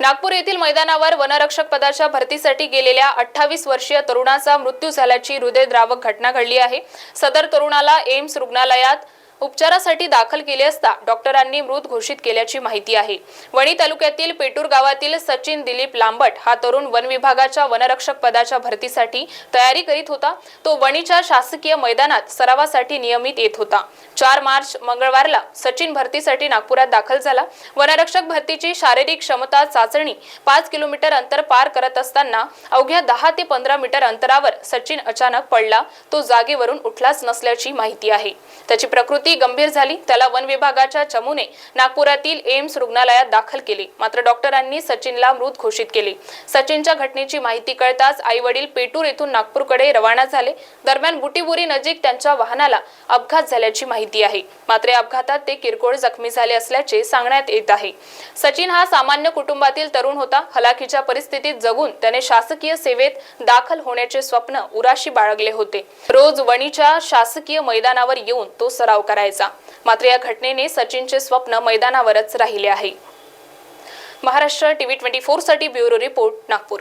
नागपूर येथील मैदानावर वनरक्षक पदाच्या भरतीसाठी गेलेल्या अठ्ठावीस वर्षीय तरुणाचा मृत्यू झाल्याची हृदयद्रावक घटना घडली आहे. सदर तरुणाला एम्स रुग्णालयात उपचारासाठी दाखल केले असता डॉक्टरांनी मृत घोषित केल्याची माहिती आहे. वणी तालुक्यातील पेटूर गावातील सचिन दिलीप लांबट हा तरुण वन विभागाच्या वनरक्षक पदाच्या भरतीसाठी तयारी करीत होता. तो वणीच्या शासकीय मैदानात सरावासाठी नियमित येत होता. चार मार्च मंगळवारला सचिन भरतीसाठी नागपुरात दाखल झाला. वनरक्षक भरतीची शारीरिक क्षमता चाचणी पाच किलोमीटर अंतर पार करत असताना अवघ्या दहा ते पंधरा मीटर अंतरावर सचिन अचानक पडला. तो जागेवरून उठलाच नसल्याची माहिती आहे. त्याची प्रकृती गंभीर झाली. त्याला वन विभागाच्या चमूने नागपुरातील एम्स रुग्णालयात दाखल केले. मात्र डॉक्टरांनी सचिनला मृत घोषित केले. सचिनच्या घटनेची माहिती कळताच आई वडील पेटूर येथून नागपूरकडे रवाना झाले. दरम्यान बुटीबुरी नजीक त्यांच्या वाहनाला अपघात झाल्याची माहिती आहे. मात्र या अपघातात ते किरकोळ जखमी झाले असल्याचे सांगण्यात येत आहे. सचिन हा सामान्य कुटुंबातील तरुण होता. हलाखीच्या परिस्थितीत जगून त्याने शासकीय सेवेत दाखल होण्याचे स्वप्न उराशी बाळगले होते. रोज वणीच्या शासकीय मैदानावर येऊन तो सराव करायचा. मात्र या घटनेने सचिनचे स्वप्न मैदानावरच राहिले आहे. महाराष्ट्र टीव्ही ट्वेंटी फोरसाठी ब्युरो रिपोर्ट नागपूर.